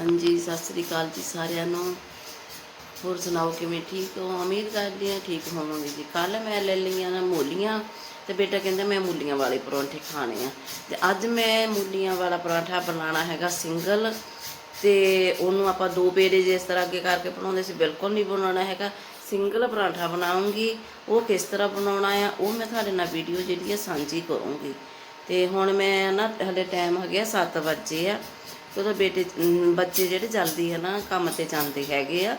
ਹਾਂਜੀ, ਸਤਿ ਸ੍ਰੀ ਅਕਾਲ ਜੀ ਸਾਰਿਆਂ ਨੂੰ। ਹੋਰ ਸੁਣਾਓ, ਕਿਵੇਂ ਠੀਕ ਹੋ? ਉਮੀਦ ਕਰਦੀ ਹਾਂ ਠੀਕ ਹੋਵਾਂਗੇ ਜੀ। ਕੱਲ ਮੈਂ ਲੈ ਲਈਆਂ ਨਾ ਮੂਲੀਆਂ ਤੇ ਬੇਟਾ ਕਹਿੰਦਾ ਮੈਂ ਮੂਲੀਆਂ ਵਾਲੇ ਪਰੌਂਠੇ ਖਾਣੇ ਆ। ਤੇ ਅੱਜ ਮੈਂ ਮੂਲੀਆਂ ਵਾਲਾ ਪਰੌਂਠਾ ਬਣਾਉਣਾ ਹੈਗਾ ਸਿੰਗਲ ਤੇ ਉਹਨੂੰ ਆਪਾਂ ਦੋ ਪੇੜੇ ਜਿਸ ਤਰ੍ਹਾਂ ਅੱਗੇ ਕਰਕੇ ਬਣਾਉਂਦੇ ਸੀ, ਬਿਲਕੁਲ ਨਹੀਂ ਬਣਾਉਣਾ ਹੈਗਾ। ਸਿੰਗਲ ਪਰਾਂਠਾ ਬਣਾਉਂਗੀ। ਉਹ ਕਿਸ ਤਰ੍ਹਾਂ ਬਣਾਉਣਾ ਆ, ਉਹ ਮੈਂ ਤੁਹਾਡੇ ਨਾਲ ਵੀਡੀਓ ਜਿਹੜੀ ਹੈ ਸਾਂਝੀ ਕਰੂੰਗੀ। ਤੇ ਹੁਣ ਮੈਂ ਨਾ, ਹਲੇ ਟਾਈਮ ਹੋ ਗਿਆ 7 ਵਜੇ ਆ। ਤੇ ਉਹਦੇ ਬੇਟੇ ਬੱਚੇ ਜਿਹੜੇ ਜਲਦੀ ਹੈ ਨਾ ਕੰਮ ਤੇ ਜਾਂਦੇ ਹੈਗੇ ਆ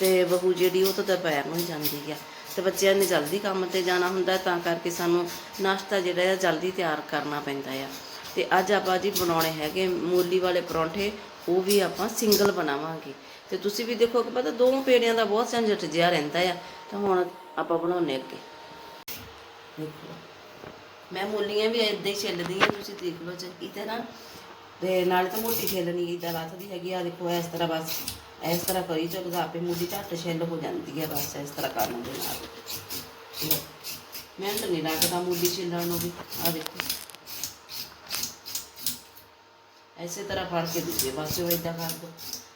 ਤੇ ਬਹੂ ਜਿਹੜੀ ਉਹ ਤਾਂ ਦੁਪਹਿਰ ਨੂੰ ਹੀ ਜਾਂਦੀ ਆ। ਤੇ ਬੱਚਿਆਂ ਨੇ ਜਲਦੀ ਕੰਮ ਤੇ ਜਾਣਾ ਹੁੰਦਾ ਤਾਂ ਕਰਕੇ ਸਾਨੂੰ ਨਾਸ਼ਤਾ ਜਿਹੜਾ ਆ ਜਲਦੀ ਤਿਆਰ ਕਰਨਾ ਪੈਂਦਾ ਆ। ਤੇ ਅੱਜ ਆਪਾਂ ਜੀ ਬਣਾਉਣੇ ਹੈਗੇ ਮੂਲੀ ਵਾਲੇ ਪਰੌਂਠੇ ਉਹ ਵੀ ਆਪਾਂ ਸਿੰਗਲ ਬਣਾਵਾਂਗੇ। ਤੇ ਤੁਸੀਂ ਵੀ ਦੇਖੋ ਕਿ ਪਤਾ ਦੋ ਪੇੜਿਆਂ ਦਾ ਬਹੁਤ ਝੰਜਟ ਜਿਹਾ ਰਹਿੰਦਾ ਆ। ਤਾਂ ਹੁਣ ਆਪਾਂ ਬਣਾਉਣੇ ਅੱਗੇ। ਦੇਖੋ। ਮੈਂ ਮੂਲੀਆਂ ਵੀ ਏਦਾਂ ਹੀ ਛਿੱਲਦੀ ਆ ਤੁਸੀਂ ਦੇਖ ਲਓ ਚੰਗੀ ਤਰ੍ਹਾਂ ਤੇ ਨਾਲੇ ਤਾਂ ਮੋਟੀ ਛਿੱਲਣੀ ਇਦਾਂ ਲੱਥਦੀ ਹੈਗੀ ਆ। ਦੇਖੋ, ਇਸ ਤਰ੍ਹਾਂ ਬਸ, ਇਸ ਤਰ੍ਹਾਂ ਕਰੀ ਜਦੋਂ ਆਪੇ ਮੂਲੀ ਝੱਟ ਛਿੱਲ ਹੋ ਜਾਂਦੀ ਹੈ ਬਸ ਇਸ ਤਰ੍ਹਾਂ ਕਰਨ ਦੇ ਨਾਲ। ਲਓ। ਮਿਹਨਤ ਨਹੀਂ ਲੱਗਦਾ ਮੂਲੀ ਛਿੱਲਣ ਨੂੰ ਵੀ। ਆ ਦੇਖੋ। ਐਸੇ ਤਰ੍ਹਾਂ ਫੜ ਕੇ ਦੂਜੇ ਪਾਸੇ ਇਦਾਂ ਕਰ ਦੋ।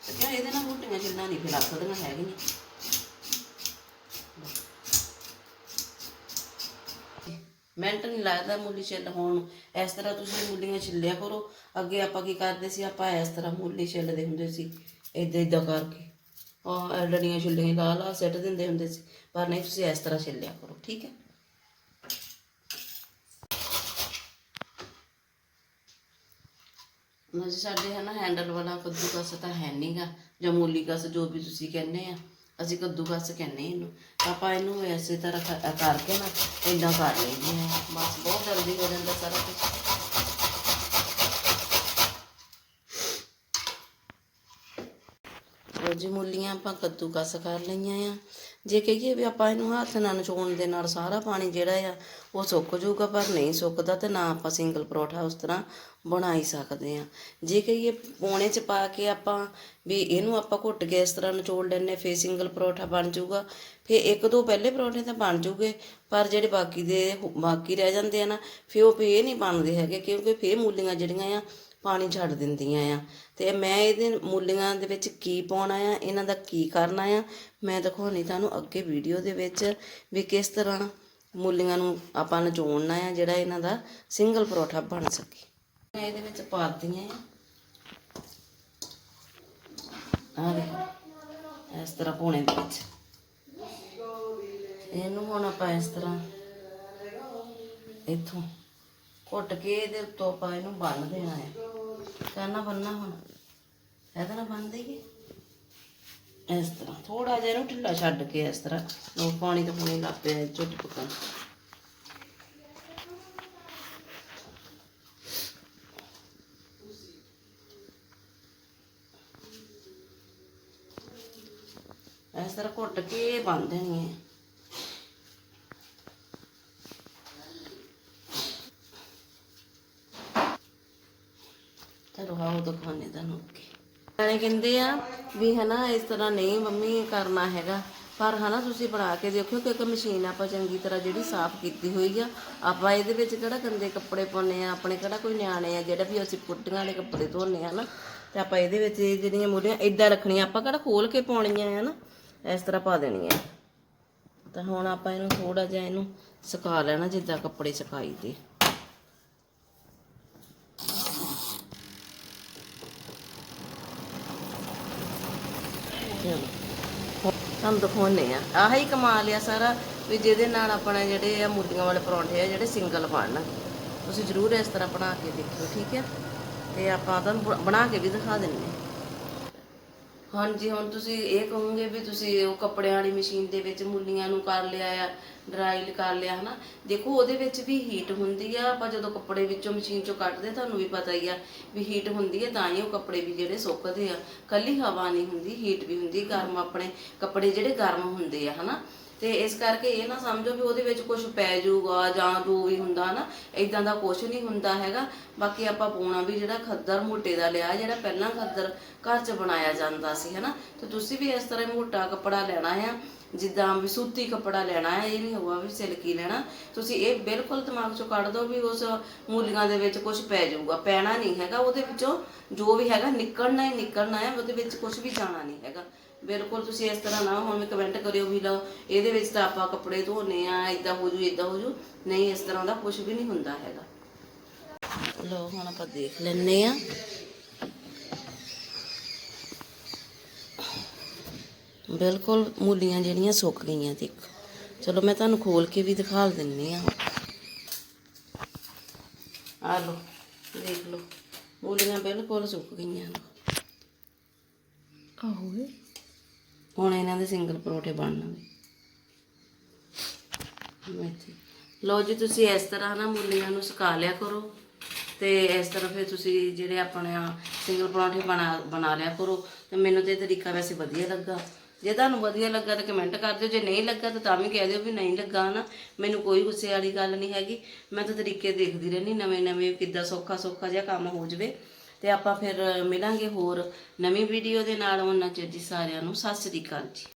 ਤੇ ਕਿਉਂ ਇਹਦੇ ਨਾਲ ਮੋਟੀਆਂ ਛਿੱਲਾਂ ਨਹੀਂ ਫਿਰ ਲੱਥਦੀਆਂ ਹੈਗੀਆਂ। ਮਿੰਟ ਨਹੀਂ ਲੱਗਦਾ ਮੂਲੀ ਛਿੱਲ ਹੋਣ ਨੂੰ। ਇਸ ਤਰ੍ਹਾਂ ਤੁਸੀਂ ਮੂਲੀਆਂ ਛਿੱਲਿਆ ਕਰੋ। ਅੱਗੇ ਆਪਾਂ ਕੀ ਕਰਦੇ ਸੀ, ਆਪਾਂ ਇਸ ਤਰ੍ਹਾਂ ਮੂਲੀ ਛਿੱਲਦੇ ਹੁੰਦੇ ਸੀ ਇਦਾਂ ਇਦਾਂ ਕਰਕੇ। ਆ ਲੜੀਆਂ ਛਿੱਲੀਆਂ ਲਾ ਲਾ, ਸਿੱਟ ਦਿੰਦੇ ਹੁੰਦੇ ਸੀ। ਪਰ ਨਹੀਂ, ਤੁਸੀਂ ਇਸ ਤਰ੍ਹਾਂ ਛਿੱਲਿਆ ਕਰੋ, ਠੀਕ ਹੈ? ਨਾ ਸਾਡੇ ਹੈ ਨਾ ਹੈਂਡਲ ਵਾਲਾ ਕੱਦੂ ਕਸ ਤਾਂ ਹੈ ਨਹੀਂਗਾ ਜਾਂ ਮੂਲੀ ਕਸ ਜੋ ਵੀ ਤੁਸੀਂ ਕਹਿੰਦੇ ਆ। ਅਸੀਂ ਕੱਦੂਕਸ ਕਹਿੰਦੇ ਇਹਨੂੰ। ਆਪਾਂ ਇਹਨੂੰ ਐਸੇ ਤਰ੍ਹਾਂ ਕ- ਕਰਕੇ ਨਾ ਇਦਾਂ ਕਰ ਲੈਂਦੇ ਹਾਂ। ਬਸ ਬਹੁਤ ਜਲਦੀ ਹੋ ਜਾਂਦਾ ਸਾਰਾ ਕੁਝ ਲਓ ਜੀ, ਮੂਲੀਆਂ ਆਪਾਂ ਕੱਦੂਕਸ ਕਰ ਲਈਆਂ ਆ। ਜੇ ਕਹੀਏ ਵੀ ਆਪਾਂ ਇਹਨੂੰ ਹੱਥ ਨਾਲ ਨਚੋਣ ਦੇ ਨਾਲ ਸਾਰਾ ਪਾਣੀ ਜਿਹੜਾ ਆ, ਉਹ ਸੁੱਕ ਜਾਊਗਾ, ਪਰ ਨਹੀਂ ਸੁੱਕਦਾ ਤੇ ਨਾ ਆਪਾਂ ਸਿੰਗਲ ਪਰੌਠਾ ਉਸ ਤਰ੍ਹਾਂ ਬਣਾ ਹੀ ਸਕਦੇ ਆ ਜੇ ਕਹੀਏ ਪੋਣੇ ਚ ਪਾ ਕੇ ਆਪਾਂ ਵੀ ਇਹਨੂੰ ਆਪਾਂ ਘੁੱਟ ਕੇ ਇਸ ਤਰ੍ਹਾਂ ਨਚੋੜ ਲੈਣੇ ਫੇ ਸਿੰਗਲ ਪਰੌਠਾ ਬਣ ਜਾਊਗਾ। ਫੇ ਇੱਕ ਦੋ ਪਹਿਲੇ ਪਰੌਠੇ ਤਾਂ ਬਣ ਜੂਗੇ ਪਰ ਜਿਹੜੇ ਬਾਕੀ ਦੇ ਬਾਕੀ ਰਹਿ ਜਾਂਦੇ ਆ ਨਾ ਫੇ ਉਹ ਫੇ ਨਹੀਂ ਬਣਦੇ ਹੈਗੇ, ਕਿਉਂਕਿ ਫੇ ਮੂਲੀਆਂ ਜਿਹੜੀਆਂ ਆ ਪਾਣੀ ਛੱਡ ਦਿੰਦੀਆਂ ਆ। ਤੇ ਮੈਂ ਇਹਦੇ ਮੂਲੀਆਂ ਦੇ ਵਿੱਚ ਕੀ ਪਾਉਣਾ ਆ, ਇਹਨਾਂ ਦਾ ਕੀ ਕਰਨਾ ਆ, ਮੈਂ ਦਿਖਾਉਣੀ ਤੁਹਾਨੂੰ ਅੱਗੇ ਵੀਡੀਓ ਦੇ ਵਿੱਚ ਵੀ ਕਿਸ ਤਰ੍ਹਾਂ ਮੂਲੀਆਂ ਨੂੰ ਆਪਾਂ ਨਚੋੜਨਾ ਆ, ਜਿਹੜਾ ਇਹਨਾਂ ਦਾ ਸਿੰਗਲ ਪਰੌਠਾ ਬਣ ਸਕੇ। ਮੈਂ ਇਹਦੇ ਵਿੱਚ ਪਾ ਦਿੱਤੀਆਂ ਆ। ਆ ਦੇਖੋ, ਇਸ ਤਰ੍ਹਾਂ ਪੋਣੇ ਦੇ ਵਿੱਚ। ਇਹਨੂੰ ਹੁਣ ਆਪਾਂ ਇਸ ਤਰ੍ਹਾਂ ਇੱਥੋਂ ਘੁੱਟ ਕੇ ਇਹਦੇ ਉੱਤੋਂ ਆਪਾਂ ਇਹਨੂੰ ਬੰਨ ਦੇਣਾ ਹੈ ਕਰਨਾ ਬੰਨਣਾ ਹੁਣ। ਇਹਦੇ ਨਾਲ ਬੰਨ ਦੇਈਏ ਇਸ ਤਰ੍ਹਾਂ ਥੋੜਾ ਜਿਹਾ ਇਹਨੂੰ ਢਿੱਲਾ ਛੱਡ ਕੇ ਇਸ ਤਰ੍ਹਾਂ। ਲੋ ਪਾਣੀ ਤਾਂ ਪਾਣੀ ਲੱਗ ਪਿਆ ਝੁੱਟ ਪਕਣ। ਇਸ ਤਰ੍ਹਾਂ ਘੁੱਟ ਕੇ ਬੰਨ ਦੇਣੀ ਹੈ। ਚਲੋ ਆਓ ਦਿਖਾਉਣੇ ਤੁਹਾਨੂੰ ਅੱਗੇ ਨਾਲੇ ਕਹਿੰਦੇ ਆ ਵੀ ਹਨਾ, ਇਸ ਤਰ੍ਹਾਂ ਨਹੀਂ ਮੰਮੀ ਕਰਨਾ ਹੈਗਾ। ਪਰ ਹਨਾ, ਤੁਸੀਂ ਬਣਾ ਕੇ ਦੇਖਿਓ ਕਿ ਇੱਕ ਮਸ਼ੀਨ ਆਪਾਂ ਚੰਗੀ ਤਰ੍ਹਾਂ ਜਿਹੜੀ ਸਾਫ਼ ਕੀਤੀ ਹੋਈ ਆ, ਆਪਾਂ ਇਹਦੇ ਵਿੱਚ ਕਿਹੜਾ ਗੰਦੇ ਕੱਪੜੇ ਪਾਉਨੇ ਆ, ਆਪਣੇ ਕਿਹੜਾ ਕੋਈ ਨਿਆਣੇ ਆ, ਜਿਹੜਾ ਵੀ ਅਸੀਂ ਪੁੱਟੀਆਂ ਵਾਲੇ ਕੱਪੜੇ ਧੋਨੇ ਆ ਨਾ, ਤੇ ਆਪਾਂ ਇਹਦੇ ਵਿੱਚ ਇਹ ਜਿਹੜੀਆਂ ਮੂਲੀਆਂ ਇਦਾਂ ਰੱਖਣੀਆਂ, ਆਪਾਂ ਕਿਹੜਾ ਖੋਲ ਕੇ ਪਾਉਣੀਆਂ ਆ ਨਾ, ਇਸ ਤਰ੍ਹਾਂ ਪਾ ਦੇਣੀਆਂ। ਤਾਂ ਹੁਣ ਆਪਾਂ ਇਹਨੂੰ ਥੋੜਾ ਜਿਹਾ ਇਹਨੂੰ ਸੁਕਾ ਲੈਣਾ, ਜਿੱਦਾਂ ਕੱਪੜੇ ਸੁਕਾਈ ਦੇ। ਚਲੋ ਤੁਹਾਨੂੰ ਦਿਖਾਉਨੇ ਆ ਆਹੀ ਕਮਾਲ ਆ ਸਾਰਾ ਵੀ ਜਿਹਦੇ ਨਾਲ ਆਪਣਾ ਜਿਹੜੇ ਆ ਮੁੱਲੀਆਂ ਵਾਲੇ ਪਰੌਂਠੇ ਆ, ਜਿਹੜੇ ਸਿੰਗਲ ਬਣਨ ਤੁਸੀਂ ਜ਼ਰੂਰ ਇਸ ਤਰ੍ਹਾਂ ਬਣਾ ਕੇ ਦੇਖਿਓ, ਠੀਕ ਹੈ ਤੇ ਆਪਾਂ ਤੁਹਾਨੂੰ ਬਣਾ ਕੇ ਵੀ ਦਿਖਾ ਦਿੰਨੇ ਹਾਂਜੀ, ਹੁਣ ਤੁਸੀਂ ਇਹ ਕਹੋਗੇ ਵੀ ਤੁਸੀਂ ਉਹ ਕੱਪੜਿਆਂ ਵਾਲੀ ਮਸ਼ੀਨ ਦੇ ਵਿੱਚ ਮੁੱਲੀਆਂ ਨੂੰ ਕਰ ਲਿਆ ਆ। ਡਰਾਈਲ ਕਰ ਲਿਆ, ਹਨਾ? ਦੇਖੋ, ਉਹਦੇ ਵਿੱਚ ਵੀ ਹੀਟ ਹੁੰਦੀ ਆ, ਆਪਾਂ ਜਦੋਂ ਕੱਪੜੇ ਵਿੱਚੋਂ ਮਸ਼ੀਨ ਚੋਂ ਕੱਢਦੇ ਤੁਹਾਨੂੰ ਵੀ ਪਤਾ ਹੀ ਆ ਵੀ ਹੀਟ ਹੁੰਦੀ ਹੈ ਤਾਂ ਹੀ ਉਹ ਕੱਪੜੇ ਵੀ ਜਿਹੜੇ ਸੁੱਕਦੇ ਆ। ਕੱਲੀ ਹਵਾ ਨਹੀਂ ਹੁੰਦੀ ਹੀਟ ਵੀ ਹੁੰਦੀ, ਗਰਮ ਆਪਣੇ ਕੱਪੜੇ ਜਿਹੜੇ ਗਰਮ ਹੁੰਦੇ ਆ, ਹਨਾ? ਤੇ ਇਸ ਕਰਕੇ ਇਹ ਨਾ ਸਮਝੋ ਵੀ ਉਹਦੇ ਵਿੱਚ ਕੁਝ ਪੈ ਜਾਊਗਾ ਜਾਂ ਜੋ ਵੀ ਹੁੰਦਾ ਨਾ ਇਦਾਂ ਦਾ ਕੁਝ ਨਹੀਂ ਹੁੰਦਾ ਹੈਗਾ। ਬਾਕੀ ਆਪਾਂ ਪੂਣਾ ਵੀ ਜਿਹੜਾ ਖੱਦਰ ਮੋਟੇ ਦਾ ਲਿਆ, ਜਿਹੜਾ ਪਹਿਲਾਂ ਖੱਦਰ ਘਰ 'ਚ ਬਣਾਇਆ ਜਾਂਦਾ ਸੀ, ਹਨਾ? ਤੇ ਤੁਸੀਂ ਵੀ ਇਸ ਤਰ੍ਹਾਂ ਮੋਟਾ ਕੱਪੜਾ ਲੈਣਾ ਆ। ਜਿੱਦਾਂ ਵੀ ਸੂਤੀ ਕੱਪੜਾ ਲੈਣਾ ਹੈ, ਇਹ ਨਹੀਂ ਹੋਊਗਾ ਵੀ ਸਿਲਕੀ ਲੈਣਾ। ਤੁਸੀਂ ਇਹ ਬਿਲਕੁਲ ਦਿਮਾਗ ਚੋਂ ਕੱਢ ਦਿਓ ਵੀ ਉਸ ਮੂਲੀਆਂ ਦੇ ਵਿੱਚ ਕੁਝ ਪੈ ਜਾਊਗਾ। ਪੈਣਾ ਨਹੀਂ ਹੈਗਾ, ਉਹਦੇ ਵਿੱਚੋਂ ਜੋ ਵੀ ਹੈਗਾ ਨਿਕਲਣਾ ਹੀ ਨਿਕਲਣਾ ਹੈ, ਉਹਦੇ ਵਿੱਚ ਕੁਝ ਵੀ ਜਾਣਾ ਨਹੀਂ ਹੈਗਾ। ਬਿਲਕੁਲ ਤੁਸੀਂ ਇਸ ਤਰ੍ਹਾਂ ਨਾ ਹੁਣ ਕਮੈਂਟ ਕਰਿਓ ਵੀ ਲਓ, ਇਹਦੇ ਵਿੱਚ ਤਾਂ ਆਪਾਂ ਕੱਪੜੇ ਧੋਨੇ ਆ ਇਦਾਂ ਹੋ ਜੂ ਇਦਾਂ ਹੋ ਜੂ। ਨਹੀਂ, ਇਸ ਤਰ੍ਹਾਂ ਦਾ ਕੁਝ ਵੀ ਨਹੀਂ ਹੁੰਦਾ ਹੈਗਾ। ਲੋ ਹੁਣ ਆਪਾਂ ਦੇਖ ਲੈਣੇ ਆ ਬਿਲਕੁਲ ਮੂਲੀਆਂ ਜਿਹੜੀਆਂ ਸੁੱਕ ਗਈਆਂ ਦੇਖ ਚਲੋ ਮੈਂ ਤੁਹਾਨੂੰ ਖੋਲ ਕੇ ਵੀ ਦਿਖਾ ਦਿੰਨੀ ਆ। ਆ ਲੋ ਦੇਖ ਲੋ ਮੂਲੀਆਂ ਬਿਲਕੁਲ ਸੁੱਕ ਗਈਆਂ ਆਹੋ ਹੁਣ ਇਹਨਾਂ ਦੇ ਸਿੰਗਲ ਪਰੌਂਠੇ ਬਣਨਗੇ। ਲਓ ਜੀ ਤੁਸੀਂ ਇਸ ਤਰ੍ਹਾਂ ਨਾ ਮੂਲੀਆਂ ਨੂੰ ਸੁਕਾ ਲਿਆ ਕਰੋ ਤੇ ਇਸ ਤਰ੍ਹਾਂ ਫਿਰ ਤੁਸੀਂ ਜਿਹੜੇ ਆਪਣੇ ਸਿੰਗਲ ਪਰੌਂਠੇ ਬਣਾ ਬਣਾ ਲਿਆ ਕਰੋ ਤੇ ਮੈਨੂੰ ਤੇ ਤਰੀਕਾ ਵੈਸੇ ਵਧੀਆ ਲੱਗਾ। ਜੇ ਤੁਹਾਨੂੰ ਵਧੀਆ ਲੱਗਾ ਤਾਂ ਕਮੈਂਟ ਕਰ ਦਿਓ, ਜੇ ਨਹੀਂ ਲੱਗਾ ਤਾਂ ਤਾਂ ਵੀ ਕਹਿ ਦਿਓ ਵੀ ਨਹੀਂ ਲੱਗਾ ਨਾ। ਮੈਨੂੰ ਕੋਈ ਗੁੱਸੇ ਵਾਲੀ ਗੱਲ ਨਹੀਂ ਹੈਗੀ। ਮੈਂ ਤਾਂ ਤਰੀਕੇ ਦੇਖਦੀ ਰਹਿੰਦੀ, ਨਵੇਂ ਨਵੇਂ ਕਿੱਦਾਂ ਸੌਖਾ ਸੌਖਾ ਜਿਹਾ ਕੰਮ ਹੋ ਜਵੇ। ਤੇ ਆਪਾਂ ਫਿਰ ਮਿਲਾਂਗੇ ਹੋਰ ਨਵੀਂ ਵੀਡੀਓ ਦੇ ਨਾਲ। ਉਹਨਾਂ ਚਿਰ ਜੀ ਸਾਰਿਆਂ ਨੂੰ ਸਤਿ ਸ੍ਰੀ ਅਕਾਲ ਜੀ।